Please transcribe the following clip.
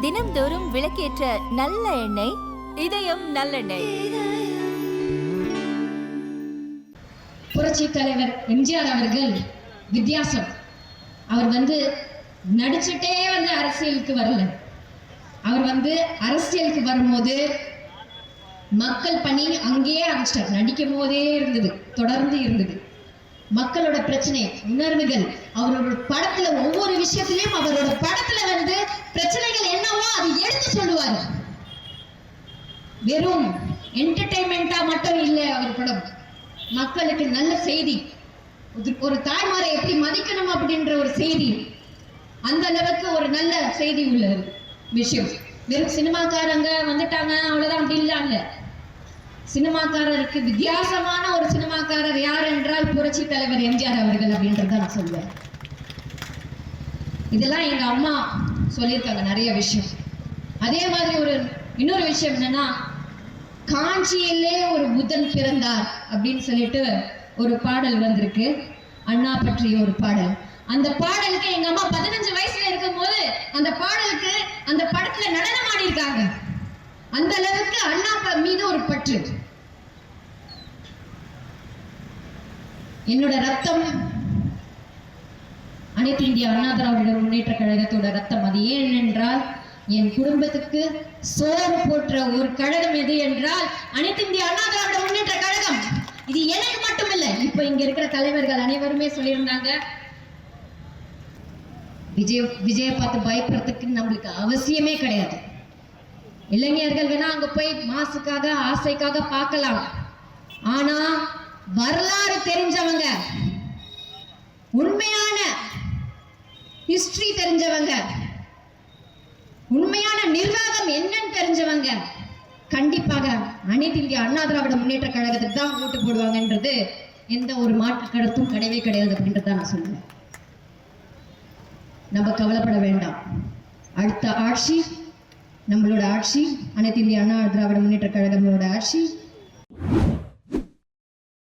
தினம்தோறும் விளக்கேற்ற நல்ல எண்ணெய் இதயம் நல்லெண்ணெய். புரட்சி தலைவர் எம்ஜிஆர் அவர்கள் வித்தியாசம். அவர் வந்து நடிச்சுட்டே வந்து அரசியலுக்கு வரல. அவர் வந்து அரசியலுக்கு வரும்போது மக்கள் பணி அங்கேயே ஆரம்பிச்சிட்டார். நடிக்கும் போதே இருந்தது தொடர்ந்து இருந்தது. மக்களோட பிரச்சனை உணர்வுகள் அவரோட படத்துல ஒவ்வொரு விஷயத்திலையும் அவரோட படத்துல வந்து பிரச்சனைகள் என்னவோ அதை எடுத்து சொல்லுவார். வெறும் என்டர்டைன்மெண்டா மட்டும் இல்லை அவர் படம். மக்களுக்கு நல்ல செய்தி. ஒரு- தாய்மாரை எப்படி மதிக்கணும் அப்படின்ற ஒரு செய்தி. அந்த அளவுக்கு ஒரு நல்ல செய்தி உள்ள விஷயம். வெறும் சினிமாக்காரங்க வந்துட்டாங்க அவ்வளவுதான் அப்படி இல்லாம சினிமாக்காரருக்கு வித்தியாசமான ஒரு சினிமாக்காரர் யார்? புரட்சி தலைவர் எம்ஜிஆர் அவர்கள் அப்படின்றத நான் சொல்லுவேன் இதெல்லாம் எங்க அம்மா சொல்லியிருக்காங்க நிறைய விஷயம். அதே மாதிரி ஒரு இன்னொரு விஷயம் என்னன்னா காஞ்சியிலே ஒரு புதன் பிறந்தார் அப்படின்னு சொல்லிட்டு ஒரு பாடல் வந்திருக்கு. அண்ணா பற்றிய ஒரு பாடல். அந்த பாடலுக்கு எங்க அம்மா பதினஞ்சு வயசுல இருக்கும் போது அந்த பாடலுக்கு அந்த படத்துல நடனம் ஆடி இருக்காங்க அந்த அளவுக்கு அண்ணா மீது ஒரு பற்று. என்னோட ரத்தம் அனைத்து இந்திய அண்ணா திராவிட முன்னேற்ற கழகத்தோட ரத்தம் அது ஏன் என்றால் என் குடும்பத்துக்கு சோறு போற்ற ஒரு கழகம் எது என்றால் அனைத்து இந்திய அண்ணா திராவிட முன்னேற்ற கழகம். இது எனக்கு மட்டுமில்லை. இப்போ இங்க இருக்கிற தலைவர்கள் அனைவருமே சொல்லியிருந்தாங்க விஜய் விஜய பார்த்து பயப்படுறதுக்கு நம்மளுக்கு அவசியமே கிடையாது. இளைஞர்கள் வேணா அங்க போய் மாசுக்காக ஆசைக்காக பார்க்கலாம். ஆனா வரலாறு தெரிஞ்சவங்க உண்மையான ஹிஸ்டரி தெரிஞ்சவங்க உண்மையான நிர்வாகம் என்னன்னு தெரிஞ்சவங்க கண்டிப்பாக அனைத்து இந்திய அண்ணா திராவிட முன்னேற்ற கழகத்துக்கு தான் ஓட்டு போடுவாங்கன்றது எந்த ஒரு மாற்று கருத்தும் கிடையவே கிடையாது அப்படின்றத நான் சொல்லுவேன் நம்ம கவலைப்பட வேண்டாம். அடுத்த ஆட்சி நம்மளோட ஆட்சி அனைத்து இந்திய அண்ணா திராவிட முன்னேற்ற கழகங்களோட ஆட்சி